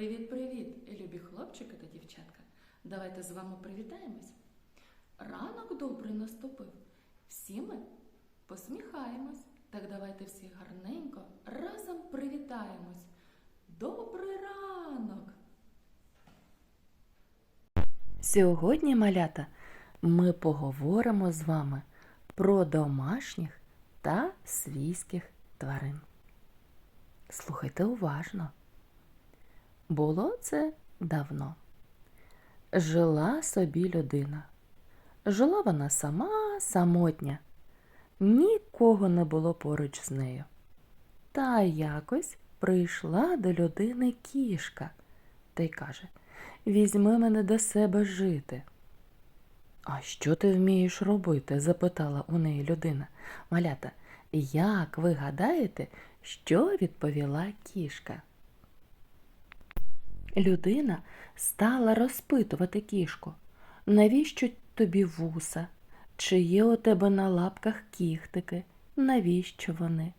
Привіт-привіт, любі хлопчики та дівчатка. Давайте з вами привітаємось. Ранок добрий наступив. Всі ми посміхаємось. Так давайте всі гарненько разом привітаємось. Добрий ранок! Сьогодні, малята, ми поговоримо з вами про домашніх та свійських тварин. Слухайте уважно. Було це давно. Жила собі людина. Жила вона сама самотня, нікого не було поруч з нею. Та якось прийшла до людини кішка та й каже Візьми мене до себе жити. А що ти вмієш робити? запитала у неї людина. Малята, як ви гадаєте, що відповіла кішка? Людина стала розпитувати кішку, навіщо тобі вуса? Чи є у тебе на лапках кіхтики? Навіщо вони?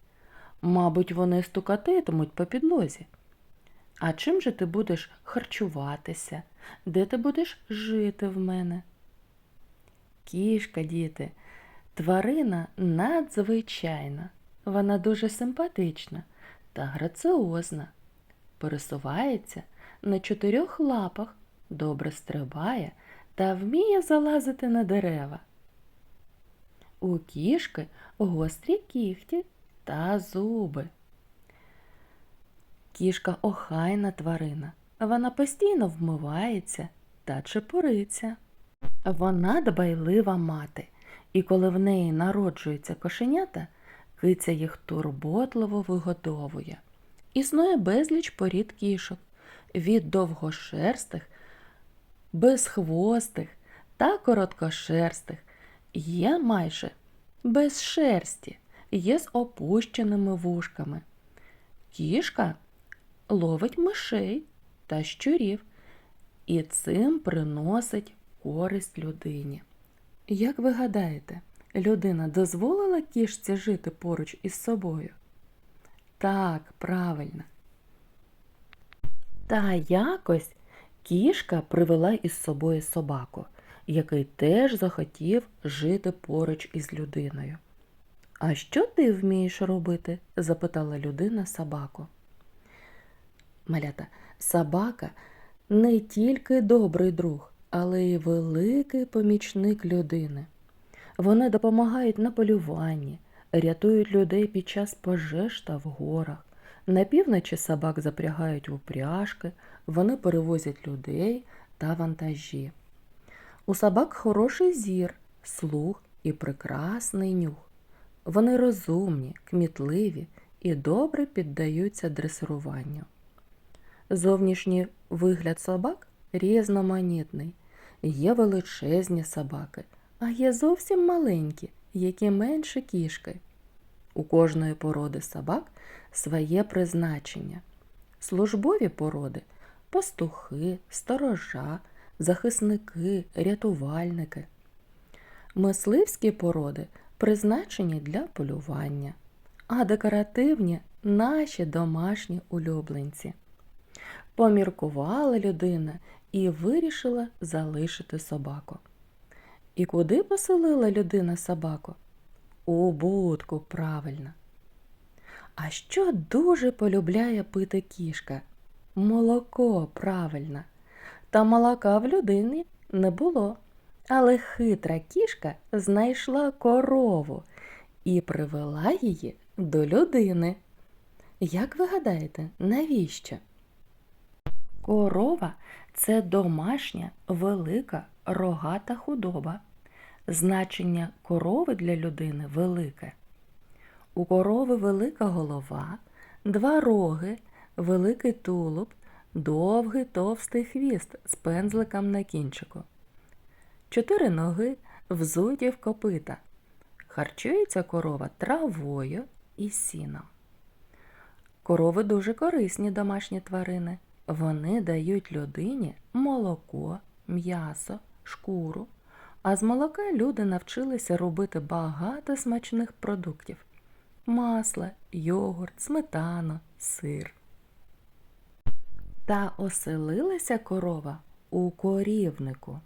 Мабуть, вони стукатитимуть по підлозі. А чим же ти будеш харчуватися? Де ти будеш жити в мене? Кішка, діти, тварина надзвичайна. Вона дуже симпатична та граціозна. Пересувається на чотирьох лапах, добре стрибає та вміє залазити на дерева. У кішки гострі кігті та зуби. Кішка охайна тварина. Вона постійно вмивається та чепуриться. Вона дбайлива мати, і коли в неї народжуються кошенята, киця їх турботливо вигодовує. Існує безліч порід кішок від довгошерстих, безхвостих та короткошерстих. Є майже без шерсті, є з опущеними вушками. Кішка ловить мишей та щурів і цим приносить користь людині. Як ви гадаєте, людина дозволила кішці жити поруч із собою? Так, правильно. Та якось кішка привела із собою собаку, який теж захотів жити поруч із людиною. А що ти вмієш робити? запитала людина собаку. Малята, собака не тільки добрий друг, але й великий помічник людини. Вони допомагають на полюванні, рятують людей під час пожеж та в горах. На півночі собак запрягають в упряжки, вони перевозять людей та вантажі. У собак хороший зір, слух і прекрасний нюх. Вони розумні, кмітливі і добре піддаються дресируванню. Зовнішній вигляд собак різноманітний. Є величезні собаки, а є зовсім маленькі, які менше кішки. У кожної породи собак своє призначення. Службові породи пастухи, сторожа, захисники, рятувальники. Мисливські породи призначені для полювання, а декоративні наші домашні улюбленці. Поміркувала людина і вирішила залишити собаку. І куди поселила людина собаку? У будку, правильно. А що дуже полюбляє пити кішка? Молоко, правильно. Та молока в людині не було. Але хитра кішка знайшла корову і привела її до людини. Як ви гадаєте, навіщо? Корова це домашня, велика, рогата худоба. Значення корови для людини велике. У корови велика голова, два роги, великий тулуб, довгий товстий хвіст з пензликом на кінчику. Чотири ноги взуті в копита. Харчується корова травою і сіном. Корови дуже корисні домашні тварини. Вони дають людині молоко, м'ясо, шкуру, а з молока люди навчилися робити багато смачних продуктів масло, йогурт, сметану, сир. Та оселилася корова у корівнику.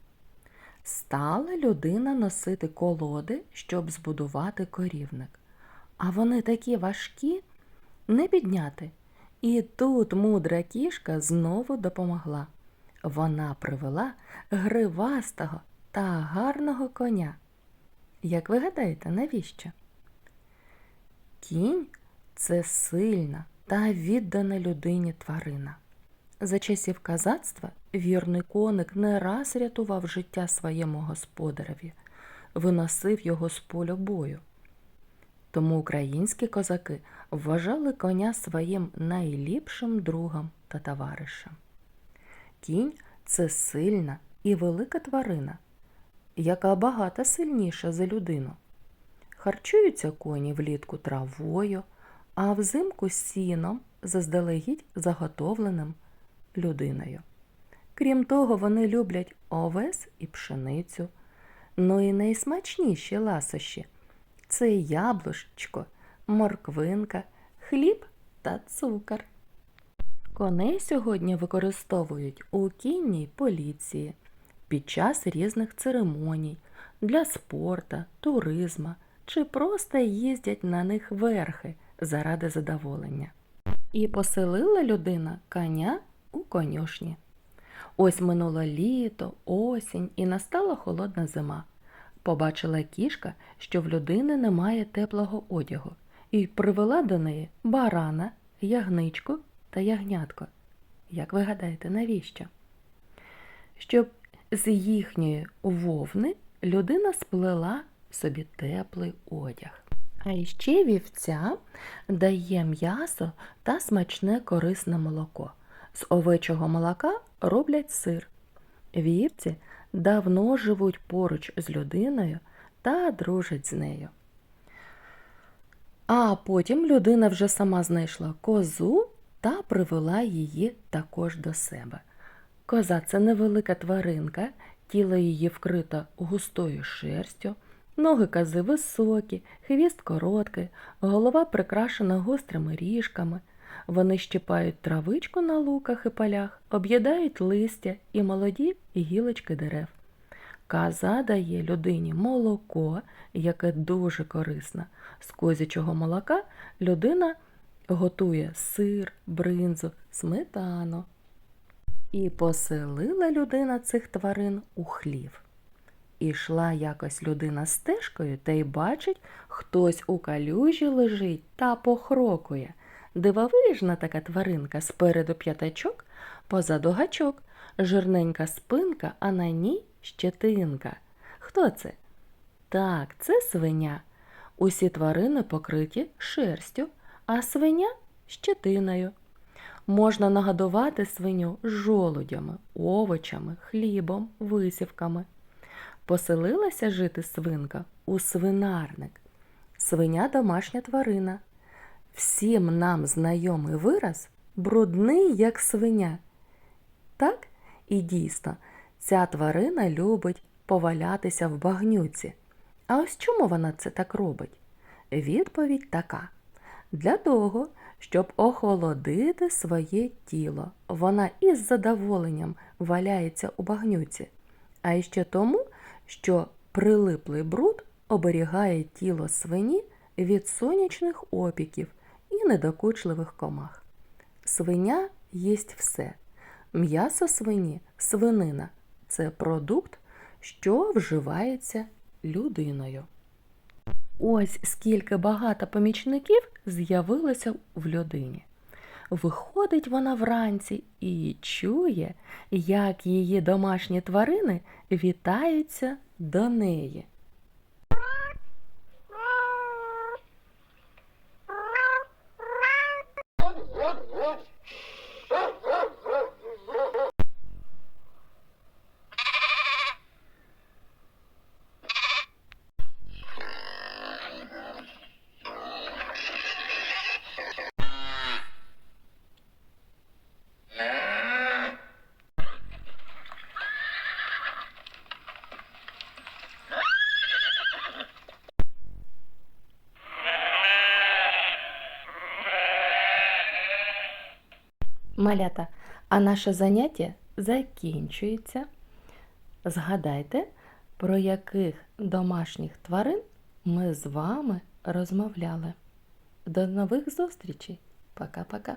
Стала людина носити колоди, щоб збудувати корівник. А вони такі важкі, не підняти. І тут мудра кішка знову допомогла. Вона привела гривастого та гарного коня. Як ви гадаєте, навіщо? Кінь це сильна та віддана людині тварина. За часів казацтва вірний коник не раз рятував життя своєму господареві, виносив його з поля бою. Тому українські козаки вважали коня своїм найліпшим другом та товаришем. Кінь це сильна і велика тварина, яка багато сильніша за людину. Харчуються коні влітку травою, а взимку сіном, заздалегідь заготовленим людиною. Крім того, вони люблять овес і пшеницю. Ну і найсмачніші ласощі це яблучко, морквинка, хліб та цукор. Коней сьогодні використовують у кінній поліції під час різних церемоній, для спорта, туризма чи просто їздять на них верхи заради задоволення. І поселила людина коня у конюшні. Ось минуло літо, осінь і настала холодна зима. Побачила кішка, що в людини немає теплого одягу, і привела до неї барана, ягничку та ягнятко. Як ви гадаєте, навіщо? Щоб з їхньої вовни людина сплела собі теплий одяг. А іще вівця дає м'ясо та смачне корисне молоко. З овечого молока роблять сир. Вівці давно живуть поруч з людиною та дружать з нею. А потім людина вже сама знайшла козу та привела її також до себе. Коза це невелика тваринка, тіло її вкрито густою шерстю, ноги кози високі, хвіст короткий, голова прикрашена гострими ріжками. Вони щипають травичку на луках і полях, об'їдають листя і молоді гілочки дерев. Коза дає людині молоко, яке дуже корисне. З козячого молока людина готує сир, бринзу, сметану. І поселила людина цих тварин у хлів. Ішла якось людина стежкою та й бачить, хтось у калюжі лежить та похрокує. Дивовижна така тваринка спереду п'ятачок, позаду гачок, жирненька спинка, а на ній щетинка. Хто це? Так, це свиня. Усі тварини покриті шерстю, а свиня щетиною. Можна нагодувати свиню жолудями, овочами, хлібом, висівками. Поселилася жити свинка у свинарник. Свиня домашня тварина. Всім нам знайомий вираз брудний, як свиня. Так, і дійсно, ця тварина любить повалятися в багнюці. А ось чому вона це так робить? Відповідь така: для того, щоб охолодити своє тіло. Вона із задоволенням валяється у багнюці, а іще тому, що прилиплий бруд оберігає тіло свині від сонячних опіків і недокучливих комах. Свиня їсть все. М'ясо свині, свинина це продукт, що вживається людиною. Ось скільки багато помічників з'явилося в людині. Виходить вона вранці і чує, як її домашні тварини вітаються до неї. Малята, а наше заняття закінчується. Згадайте, про яких домашніх тварин ми з вами розмовляли. До нових зустрічей. Пока-пока.